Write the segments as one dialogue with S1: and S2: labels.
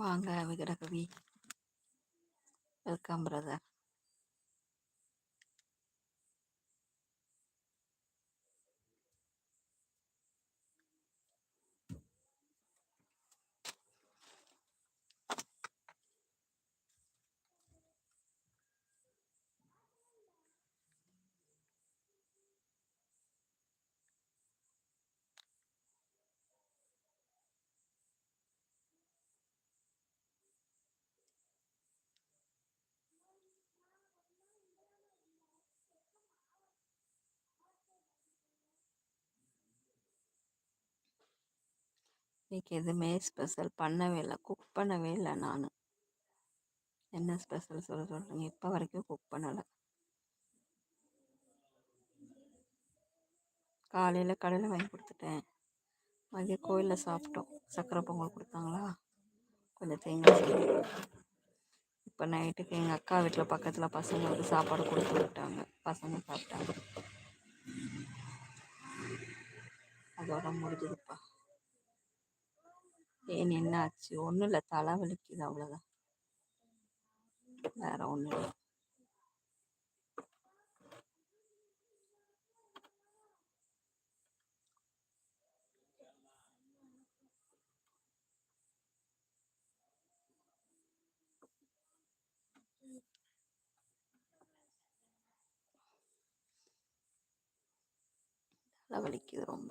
S1: வாங்க விகடகவி welcome brother இன்னைக்கு எதுவுமே ஸ்பெஷல் பண்ணவே இல்லை. குக் பண்ணவே இல்லை நான். என்ன ஸ்பெஷல் சொல்ல சொல்கிறீங்க இப்போ வரைக்கும் குக் பண்ணலை. காலையில் கடையில் வாங்கி கொடுத்துட்டேன். மதியம் கோயிலில் சாப்பிட்டோம். சக்கரை பொங்கல் கொடுத்தாங்களா? கொஞ்சம் தேங்காய் இப்போ நைட்டுக்கு எங்கள் அக்கா வீட்டில் பக்கத்தில் பசங்களுக்கு சாப்பாடு கொடுத்து விட்டாங்க. பசங்க சாப்பிட்டாங்க. அதோட முடிஞ்சதுப்பா. ஏன் என்ன ஆச்சு ஒன்றும் இல்லை. தலை வலிக்குது அவ்வளோதான் வேற ஒன்றும் இல்லை. தலை வலிக்குது ரொம்ப.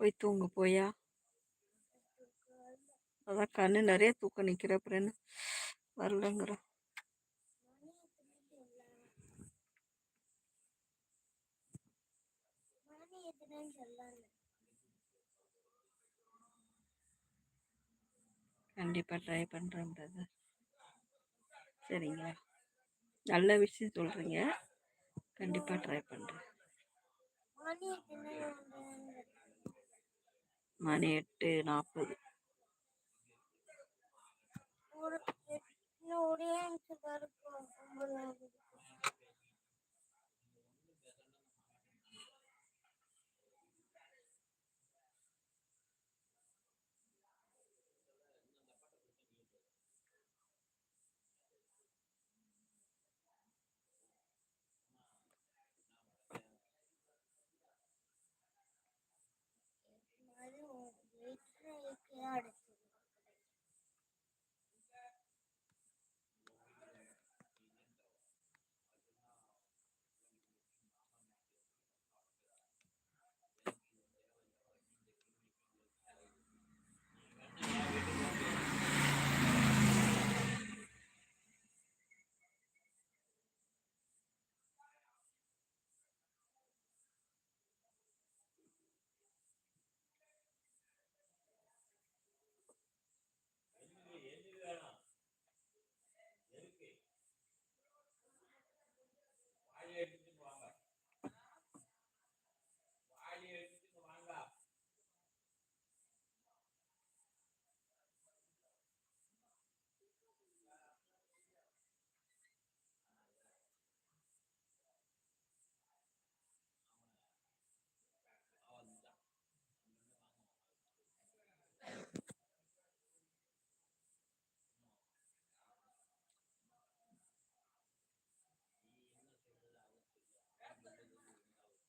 S1: போய் தூங்க போயா? அதான் கண்ணு நிறைய தூக்கம் நிற்கிற அப்புறம் என்ன வரலங்கிற கண்டிப்பாக ட்ரை பண்ணுறேன் பிரதர் சரிங்களா? நல்ல விஷயம் சொல்கிறீங்க கண்டிப்பாக ட்ரை பண்ணுறேன் மணி எட்டு நாற்பது. ஒரு ஒரு Yeah.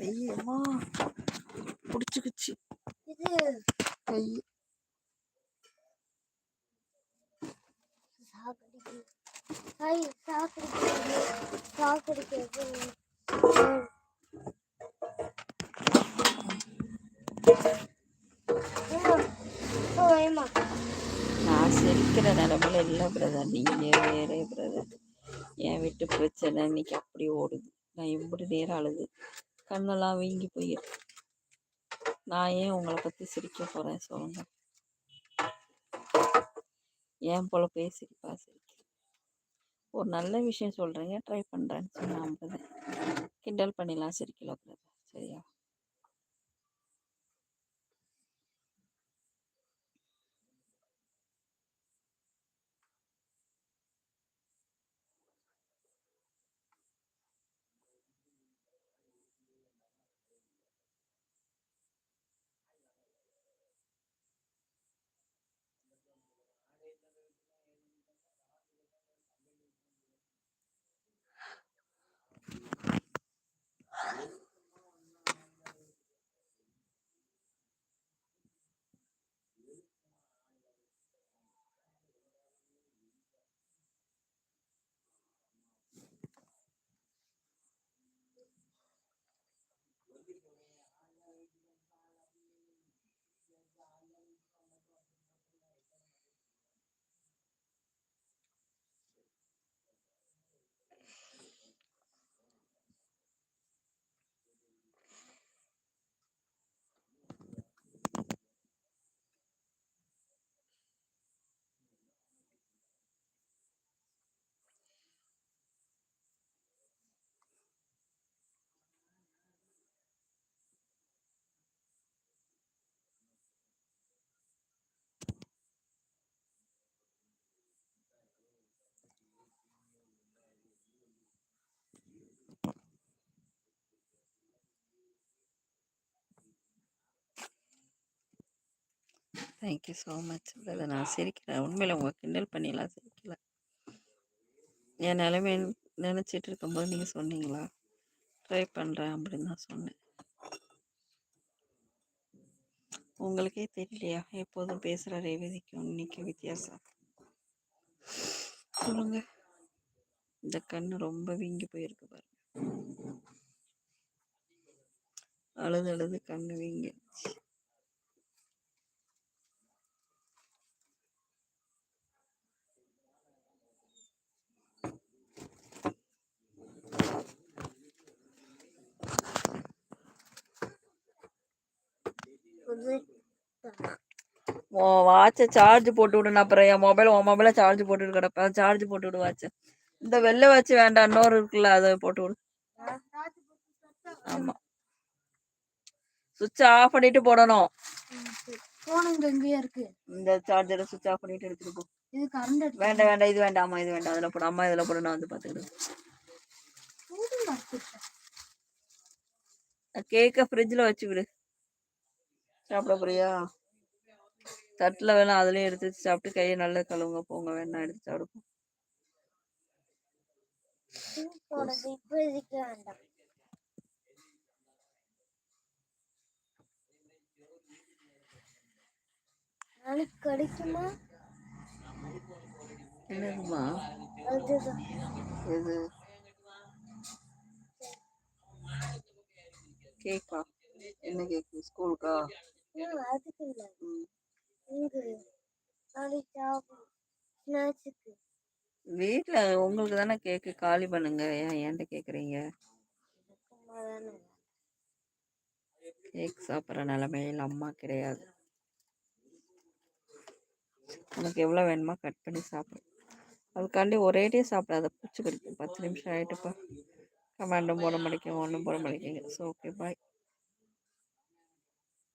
S1: கையம்மா. பிடிச்சிக்கிச்சு. கை. நான் சிரிக்கிற நிலமையில இல்லை பிரதர் நீங்கள் வேறே பிரதர் என் வீட்டு பிரச்சனை இன்னைக்கு அப்படி ஓடுது. நான் எப்படி நேரம் அழுது. கண்ணெல்லாம் வீங்கி போயிருக்கு நான் ஏன் உங்களை பற்றி சிரிக்க போகிறேன் சொல்லுங்க. ஏன் போல போய் சிரிப்பா சிரிக்க. ஒரு நல்ல விஷயம் சொல்கிறீங்க ட்ரை பண்ணுறேன்னு சொன்னான் கிண்டல் பண்ணிலாம் சிரிக்கல பிரதர் சரியா? Thank you so much brother நான் சிரிக்கிறேன். உண்மையில் உங்கள் கிண்டல் பண்ணிலாம் சிரிக்கல. என் நிலைமை நினச்சிட்டு இருக்கும்போது நீங்கள் சொன்னீங்களா? ட்ரை பண்ணுறேன் அப்படின்னு தான் சொன்னேன். உங்களுக்கே தெரியலையா? எப்போதும் பேசுகிற ரேவதிக்கும் இன்னைக்கு வித்தியாசம். சொல்லுங்க. இந்த கண்ணு ரொம்ப வீங்கி போயிருக்கு பாருங்க. அழுது அழுது கண்ணு வீங்கிடுச்சு. உன் வாட்சை சார்ஜ் போட்டு விடு நான் அப்புறம் என் மொபைல் உன் மொபைலை சார்ஜ் போட்டுட்டு கிடப்பேன். சார்ஜ் போட்டு விடு வாட்சை இந்த வெள்ளை வாட்ச் வேண்டாம் இன்னொரு இருக்குல்ல அதை போட்டு விடு. ஆமா. சுவிட்ச் ஆஃப் பண்ணிட்டு போடணும். இந்த சார்ஜரை சுவிட்ச் ஆஃப் பண்ணிட்டு எடுத்துட்டு போ.
S2: இது கரண்ட் எடுத்து
S1: வேண்டாம் வேண்டாம் இது வேண்டாம் அம்மா இது வேண்டாம் அதில் போடு. அம்மா இதில் போடு நான் வந்து பார்த்துக்கிடுவேன் கேக்கை ஃப்ரிட்ஜில் வச்சு விடு. சாப்பிட போறியா? தட்டில் வேணா அதுலேயும் எடுத்து சாப்பிட்டு கையை நல்லா கழுவுங்க. போங்க வேணா எடுத்து
S2: வேண்டாம். நாளைக்கு கிடைக்குமா?
S1: என்னதுமா எது? கேக்கா. என்ன கேக்கு? ஸ்கூலுக்கா?
S2: அதுக்கு இல்லை.
S1: ம்
S2: இங்கு நாளைக்கு சாப்பிடும் ஸ்நாக்ஸுக்கு
S1: வீட்டில் உங்களுக்கு தானே கேக்கு காலி பண்ணுங்க. ஏன்
S2: சும்மா தானே
S1: கேக் சாப்பிட்ற நிலமையில் அம்மா கிடையாது. உனக்கு எவ்வளோ வேணுமோ கட் பண்ணி சாப்பிடு. அதுக்காண்டி ஒரேடியே சாப்பிடாத பூச்சி கடிக்கும் பத்து நிமிஷம் ஆகிட்டுப்பா கமாண்டும் போட மாட்டேங்க ஒன்றும் போட மாட்டேங்க. So okay bye